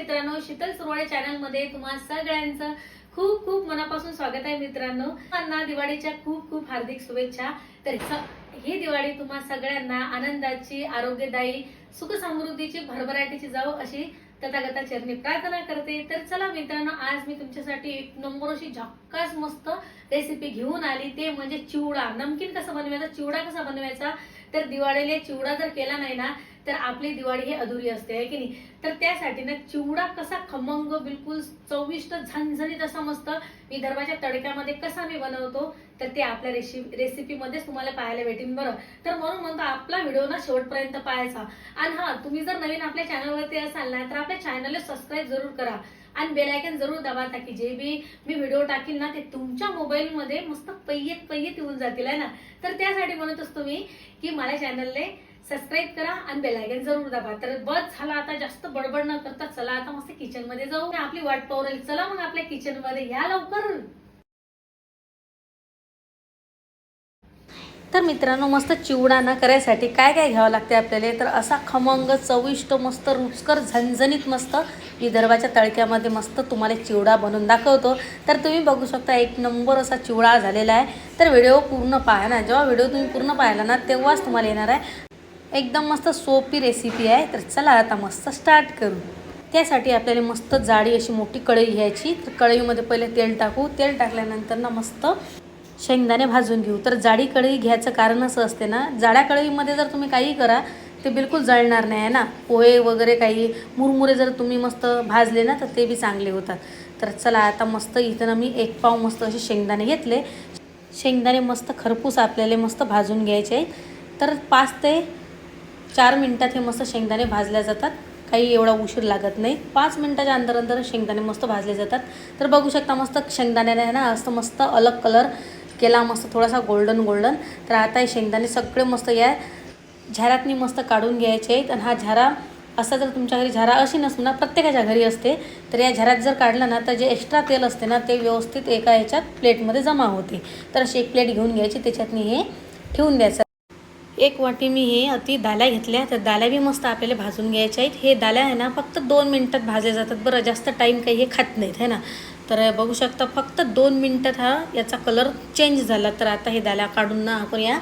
मित्रांनो शीतल सुरवाडे चॅनलमध्ये तुम्हा सगळ्यांचं खूप खूप मनापासून स्वागत आहे मित्रांनो. त्यांना दिवाळीच्या खूप खूप हार्दिक शुभेच्छा. तर ही दिवाळी तुम्हा सगळ्यांना आनंदाची आरोग्यदायी सुख समृद्धीची भरभराटीची जाऊ अशी तथागता चरणी प्रार्थना करते. तर चला मित्रांनो आज मी तुमच्यासाठी एक नंबर अशी झक्कास मस्त रेसिपी घेऊन आली. ते म्हणजे चिवडा. नमकीन कसा बनवायचा? चिवडा कसा बनवायचा? तर दिवाळीला चिवडा जर केला नाही ना तर आपली दिवाळी ही अधुरी असते आहे की नाही? तर त्यासाठी ना चिवडा कसा खमंग बिलकुल चविष्ट झणझणीत असा मस्त विदर्भाच्या तडक्यामध्ये कसा मी बनवतो तर ते आपल्या रेसिपी रेसिपीमध्येच तुम्हाला पाहायला भेटेल बरं. तर म्हणून म्हणतो आपला व्हिडिओ ना शेवटपर्यंत पाहायचा. आणि हा तुम्ही जर नवीन आपल्या चॅनलवरती असाल ना तर आपल्या चॅनलला सबस्क्राईब जरूर करा. आणि बेलायकन जरूर दाबा ताकी जे बी मी व्हिडिओ टाकील ना ते तुमच्या मोबाईलमध्ये मस्त पय्यत पय्यत येऊन जातील आहे ना? तर त्यासाठी म्हणत असतो मी की माझ्या चॅनलने सबस्क्राईब करा आणि बेलायकन जरूर दाबा. तर बस झाला आता जास्त बडबड न करता चला आता मस्त किचनमध्ये जाऊ. आपली वाट पाहू राहील. चला मग आपल्या किचनमध्ये या लवकर. तर मित्रांनो मस्त चिवडा ना करायसाठी काय काय घ्यावं लागते आपल्याला? तर असा खमंग चविष्ट मस्त रुचकर झणझणीत मस्त विदर्भाच्या तळक्यामध्ये मस्त तुम्हाला चिवडा बनवून दाखवतो. तर तुम्ही बघू शकता एक नंबर असा चिवडा झालेला आहे. तर व्हिडिओ पूर्ण पाहा ना. जेव्हा व्हिडिओ तुम्ही पूर्ण पाहिला ना तेव्हाच तुम्हाला येणार आहे. एकदम मस्त सोपी रेसिपी आहे. तर चला आता मस्त स्टार्ट करू. त्यासाठी आपल्याला मस्त जाडी अशी मोठी कढई घ्यायची. तर कढईमध्ये पहिले तेल टाकू. तेल टाकल्यानंतर ना मस्त शेंगदाणे भाजून घेऊ. तर जाडी कढई घ्यायचं कारण असं असते ना जाड्या कढईमध्ये जर तुम्ही काही करा ते बिलकुल जळणार नाही आहे ना? पोहे वगैरे काही मुरमुरे जर तुम्ही मस्त भाजले ना तर ते बी चांगले होतात. तर चला आता मस्त इथं ना मी एक पाव मस्त असे शेंगदाणे घेतले. शेंगदाणे मस्त खरपूस आपल्याला मस्त भाजून घ्यायचे आहेत. तर पाच ते चार मिनटात हे मस्त शेंगदाणे भाजल्या जातात. काही एवढा उशीर लागत नाही. पाच मिनटाच्या अंतर अंतर शेंगदाणे मस्त भाजले जातात. तर बघू शकता मस्त शेंगदाण्याने ना असं मस्त अलग कलर केला मस्त थोडासा गोल्डन गोल्डन तर आता हे शेंगदाणे सगळे मस्त या झारातनी मस्त काढून घ्यायचे आहेत. आणि हा झारा असा जर तुमच्या घरी झारा अशी नसून ना प्रत्येकाच्या घरी असते तर या झऱ्यात जर काढलं ना तर जे एक्स्ट्रा तेल असते ना ते व्यवस्थित एका ह्याच्यात प्लेटमध्ये जमा होते. तर अशी एक प्लेट घेऊन घ्यायची त्याच्यातनी हे ठेवून द्यायचं. एक वाटी मी हे अति दाल्या घेतल्या तर दाल्या बी मस्त आपल्याला भाजून घ्यायच्या आहेत. हे दाल्या आहे ना फक्त दोन मिनटात भाजले जातात. बरं जास्त टाईम काही हे खात नाहीत है ना? तर बघू शकता फक्त दोन मिनटात हा याचा कलर चेंज झाला. तर आता हे दाल्या काढून ना आपण या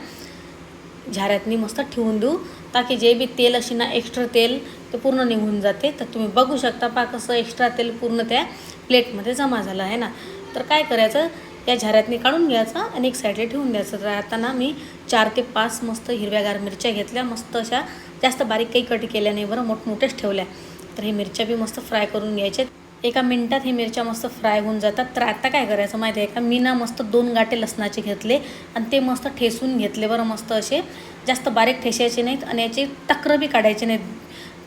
झाऱ्यातनी मस्त ठेवून देऊ. ताकी जे बी तेल अशी ना एक्स्ट्रा तेल ते पूर्ण निघून जाते. तर तुम्ही बघू शकता पा कसं एक्स्ट्रा तेल पूर्ण त्या प्लेटमध्ये जमा झालं आहे ना. तर काय करायचं? या झाऱ्यातनी काढून घ्यायचं आणि एक साईडला ठेवून द्यायचं. तर आता ना मी चार ते पाच मस्त हिरव्यागार मिरच्या घेतल्या. मस्त अशा जास्त बारीक काही कट केल्या नाही. बरं मोठमोठ्याच ठेवल्या. तर हे मिरच्या बी मस्त फ्राय करून घ्यायच्या एका मिनटात हे मिरच्या मस्त फ्राय होऊन जातात. तर आता काय करायचं माहिती आहे का? मी ना मस्त दोन गाठे लसणाचे घेतले आणि ते मस्त ठेसून घेतले बरं मस्त असे. जास्त बारीक ठेसायचे नाहीत आणि याचे टक्र बी काढायचे नाहीत.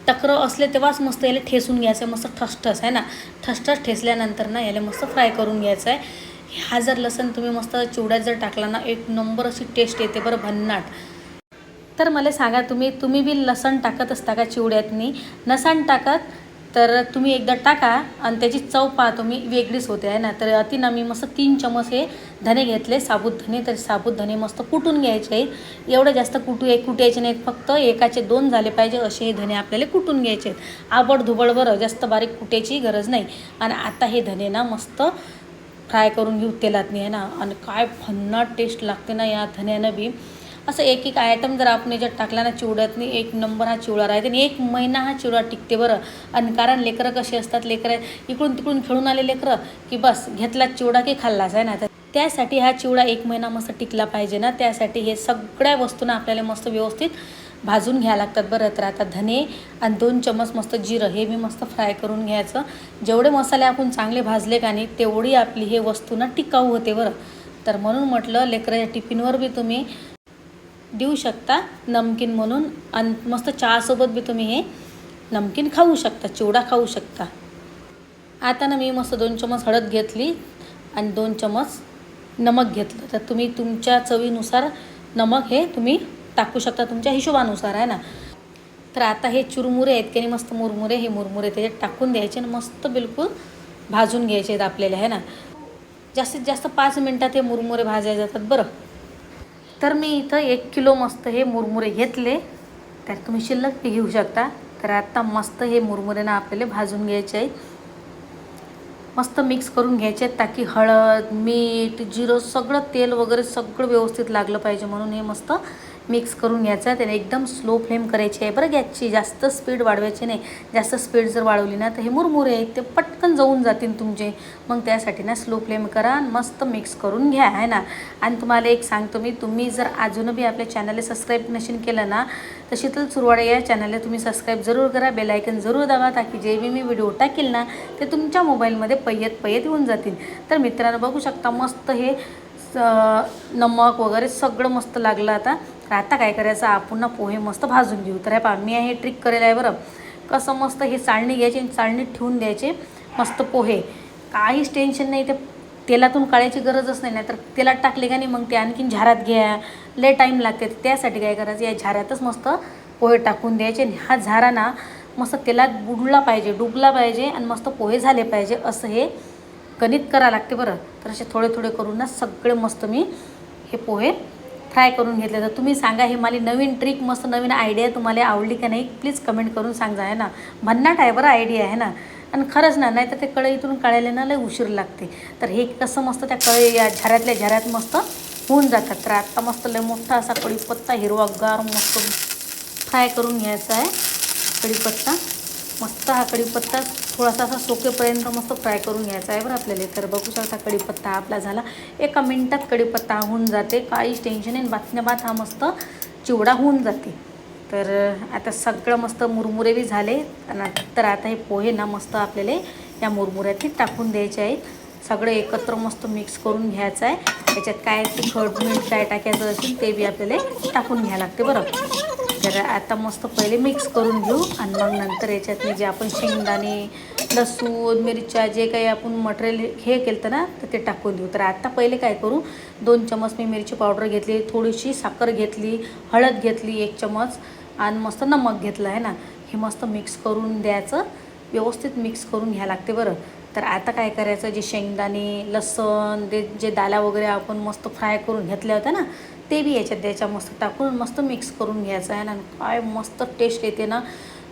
टक्र असले तेव्हाच मस्त याला ठेसून घ्यायचं आहे मस्त ठसठस आहे ना? ठसठस ठेसल्यानंतर ना याला मस्त फ्राय करून घ्यायचं आहे हा जर लसण तुम्ही मस्त चिवड्यात जर टाकला ना एक नंबर अशी टेस्ट येते बरं भन्नाट. तर मला सांगा तुम्ही तुम्ही बी लसण टाकत असता का चिवड्यातनी? नसण टाकत तर तुम्ही एकदा टाका आणि त्याची चव पहा तुम्ही वेगळीच होते आहे ना? तर अति ना मी मस्त तीन चमच हे धने घेतले साबुत धने. तर साबुत धने मस्त कुटून घ्यायचे आहेत. एवढे जास्त कुटू एक कुटायचे नाहीत फक्त एकाचे दोन झाले पाहिजे असे हे धने आपल्याला कुटून घ्यायचे आहेत. आबड धुबड बरं जास्त बारीक कुटायची गरज नाही. आणि आता हे धने ना मस्त फ्राय करून घेऊ नाही आहे ना? आणि काय भन्नाट टेस्ट लागते ना या धन्यानं बी. असं एक एक आयटम जर आपण याच्यात टाकला ना चिवड्यातनी एक नंबर हा चिवडा राहते आणि एक महिना हा चिवडा टिकते बरं. आणि कारण लेकरं कशी असतात लेकरं इकडून तिकडून खेळून आले लेकरं की बस घेतला चिवडा की खाल्लाच आहे ना? तर त्यासाठी हा चिवडा एक महिना मस्त टिकला पाहिजे ना. त्यासाठी हे सगळ्या वस्तूंना आपल्याला मस्त व्यवस्थित भाजून घ्या लागतात बरं. तर आता धने आणि दोन चमच मस्त जिरं हे मी मस्त फ्राय करून घ्यायचं. जेवढे मसाले आपण चांगले भाजले का नाही तेवढी आपली हे वस्तू ना टिकाऊ होते बरं. तर म्हणून म्हटलं लेकराच्या टिफिनवर बी तुम्ही देऊ शकता. नमकीन म्हणून आणि मस्त चहासोबत बी तुम्ही हे नमकीन खाऊ शकता चिवडा खाऊ शकता. आता ना मी मस्त दोन चमच हळद घेतली आणि दोन चमच नमक घेतलं. तर तुम्ही तुमच्या चवीनुसार नमक हे तुम्ही टाकू शकता तुमच्या हिशोबानुसार आहे ना. तर आता हे चुरमुरे आहेत की नाही मस्त मुरमुरे हे मुरमुरे त्याच्यात टाकून द्यायचे आणि मस्त बिलकुल भाजून घ्यायचे आहेत आपल्याला आहे ना. जास्तीत जास्त पाच मिनटात हे मुरमुरे भाजायला जातात बरं. तर मी इथं एक किलो मस्त हे मुरमुरे घेतले. तर तुम्ही शिल्लक बी घेऊ शकता. तर आत्ता मस्त हे मुरमुरे ना आपल्याला भाजून घ्यायचे आहेत मस्त मिक्स करून घ्यायचे आहेत ताकी हळद मीठ जिरं सगळं तेल वगैरे सगळं व्यवस्थित लागलं पाहिजे म्हणून हे मस्त मिक्स करून घ्यायचं आहे. त्याने एकदम स्लो फ्लेम करायची आहे. बरं गॅसची जास्त स्पीड वाढवायची नाही. जास्त स्पीड जर वाढवली ना तर हे मुरमुरे आहेत ते पटकन जाऊन जातील तुमचे. मग त्यासाठी ना स्लो फ्लेम करा आणि मस्त मिक्स करून घ्या आहे ना? आणि तुम्हाला एक सांगतो मी तुम्ही जर अजून बी आपल्या चॅनलला सबस्क्राईब नशीन केलं ना तर शीतल चुरवाडे या चॅनलला तुम्ही सबस्क्राईब जरूर करा. बेलायकन जरूर दाबा ताकी जे बी मी व्हिडिओ टाकेल ना ते तुमच्या मोबाईलमध्ये पयत पयत येऊन जातील. तर मित्रांनो बघू शकता मस्त हे स- नमक वगैरे सगळं मस्त लागलं आता. तर आता काय करायचं? आपण ना पोहे मस्त भाजून घेऊ. तर हे पहा मी हे ट्रिक करेल आहे बरं. कसं मस्त हे चाळणी घ्यायची आणि चाळणीत ठेवून द्यायचे मस्त पोहे. काहीच टेन्शन नाही ते तेलातून काढायची गरजच नाही तर तेलात टाकले का नाही मग ते आणखीन झाऱ्यात घ्या. लय टाईम लागते. त्यासाठी काय करायचं? या झाऱ्यातच मस्त पोहे टाकून द्यायचे आणि हा झारा ना मस्त तेलात बुडला पाहिजे डुबला पाहिजे आणि मस्त पोहे झाले पाहिजे असं हे गणित करा लागते बरं. तर असे थोडे थोडे करून ना सगळे मस्त मी हे पोहे फ्राय करून घेतले. तर तुम्ही सांगा हे मला नवीन ट्रिक मस्त नवीन आयडिया तुम्हाला आवडली का नाही प्लीज कमेंट करून सांगा आहे ना? भन्नाट आहे बरं आयडिया आहे ना? आणि खरंच ना नाही तर ते कढईतून कळायला ना लय उशीर लागते. तर हे कसं मस्त त्या कढई या झऱ्यातल्या झऱ्यात मस्त होऊन जातात. तर आत्ता मस्त लय मोठा असा कढीपत्ता हिरवागार मस्त फ्राय करून घ्यायचा आहे. कढीपत्ता मस्त हा कढीपत्ता थोडासा असा सोकेपर्यंत मस्त फ्राय करून घ्यायचा आहे बरं आपल्याला. तर बघू शकता कढीपत्ता आपला झाला. एका मिनटात कढीपत्ता होऊन जाते. काहीच टेन्शन आहे बातम्या बात हा मस्त चिवडा होऊन जाते. तर आता सगळं मस्त मुरमुरे बी झाले. तर आता हे पोहे ना मस्त आपल्याला या मुरमुऱ्यातही टाकून द्यायचे आहेत. सगळं एकत्र मस्त मिक्स करून घ्यायचं आहे. त्याच्यात काय तिखट मीठ काय टाकायचं असेल ते बी आपल्याला टाकून घ्यायला लागते बरं. तर आता मस्त पहिले मिक्स करून घेऊ. आणि मग नंतर याच्यात जे आपण शेंगदाणे लसूण मिरच्या जे काही आपण मटेरियल हे केलं ना तर ते टाकून देऊ. तर आत्ता पहिले काय करू दोन चमच मी मिरची पावडर घेतली थोडीशी साखर घेतली हळद घेतली एक चमच आणि मस्त नमक घेतलं आहे ना? हे मस्त मिक्स करून द्यायचं व्यवस्थित मिक्स करून घ्यायला लागते बरं. तर आता काय करायचं जे शेंगदाणे लसण ते जे दाला वगैरे आपण मस्त फ्राय करून घेतल्या होत्या ना ते बी याच्यात द्यायच्या मस्त टाकून मस्त मिक्स करून घ्यायचं आहे ना? काय मस्त टेस्ट येते ना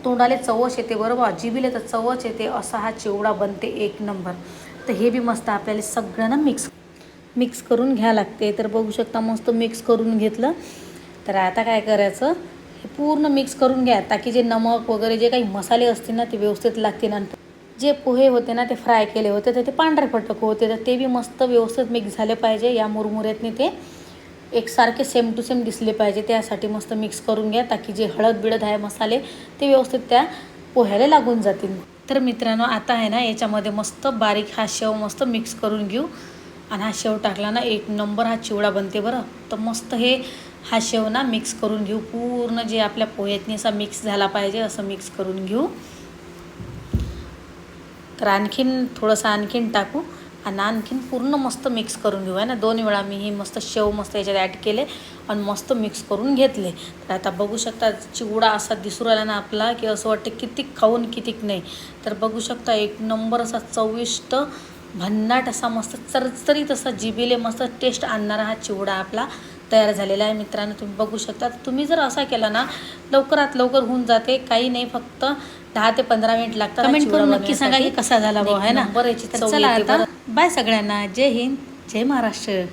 तोंडाले चवच येते बरोबर? जिबीले तर चवच येते असा हा चिवडा बनते एक नंबर. तर हे बी मस्त आपल्याला सगळं ना मिक्स मिक्स करून घ्या लागते. तर बघू शकता मस्त मिक्स करून घेतलं. तर आता काय करायचं? हे पूर्ण मिक्स करून घ्या. ताकी जे नमक वगैरे जे काही मसाले असतील ना ते व्यवस्थित लागतील. नंतर जे पोहे होते ना ते फ्राय केले होते तर ते पांढरे फटक होते तर ते बी मस्त व्यवस्थित मिक्स झाले पाहिजे. या मुरमुऱ्यातनी ते एकसारखे सेम टू सेम दिसले पाहिजे. त्यासाठी मस्त मिक्स करून घ्या. ताकी जे हळद बिळद आहे मसाले ते व्यवस्थित त्या पोह्याला लागून जातील. तर मित्रांनो आता आहे ना याच्यामध्ये मस्त बारीक हा शेव मस्त मिक्स करून घेऊ. आणि हा शेव टाकला ना एक नंबर हा चिवडा बनते बरं. तर मस्त हे हा शेव ना मिक्स करून घेऊ. पूर्ण जे आपल्या पोह्यातनी असा मिक्स झाला पाहिजे असं मिक्स करून घेऊ. तर आणखीन थोडंसं आणखीन टाकू. आणि आणखीन पूर्ण मस्त मिक्स करून घेऊ आहे ना? दोन वेळा मी हे मस्त शेव मस्त याच्यात ॲड केले आणि मस्त मिक्स करून घेतले. तर आता बघू शकता चिवडा असा दिसू राहिला ना आपला की असं वाटतं कितीक खाऊन कितीक नाही. तर बघू शकता एक नंबर असा चविष्ट भन्नाट असा मस्त चरचरीत असा जिबीले मस्त टेस्ट आणणारा हा चिवडा आपला. तयार झालेला आहे. मित्रांनो तुम्ही बघू शकता. तुम्ही जर असा केला ना लवकरात लवकर होऊन जाते. काही नाही फक्त दहा ते पंधरा मिनिट लागतात कमेंट करून नक्की सांगा की कसा झाला भाऊ आहे ना? बरं चला आता. बाय सगळ्यांना. जय हिंद. जय महाराष्ट्र.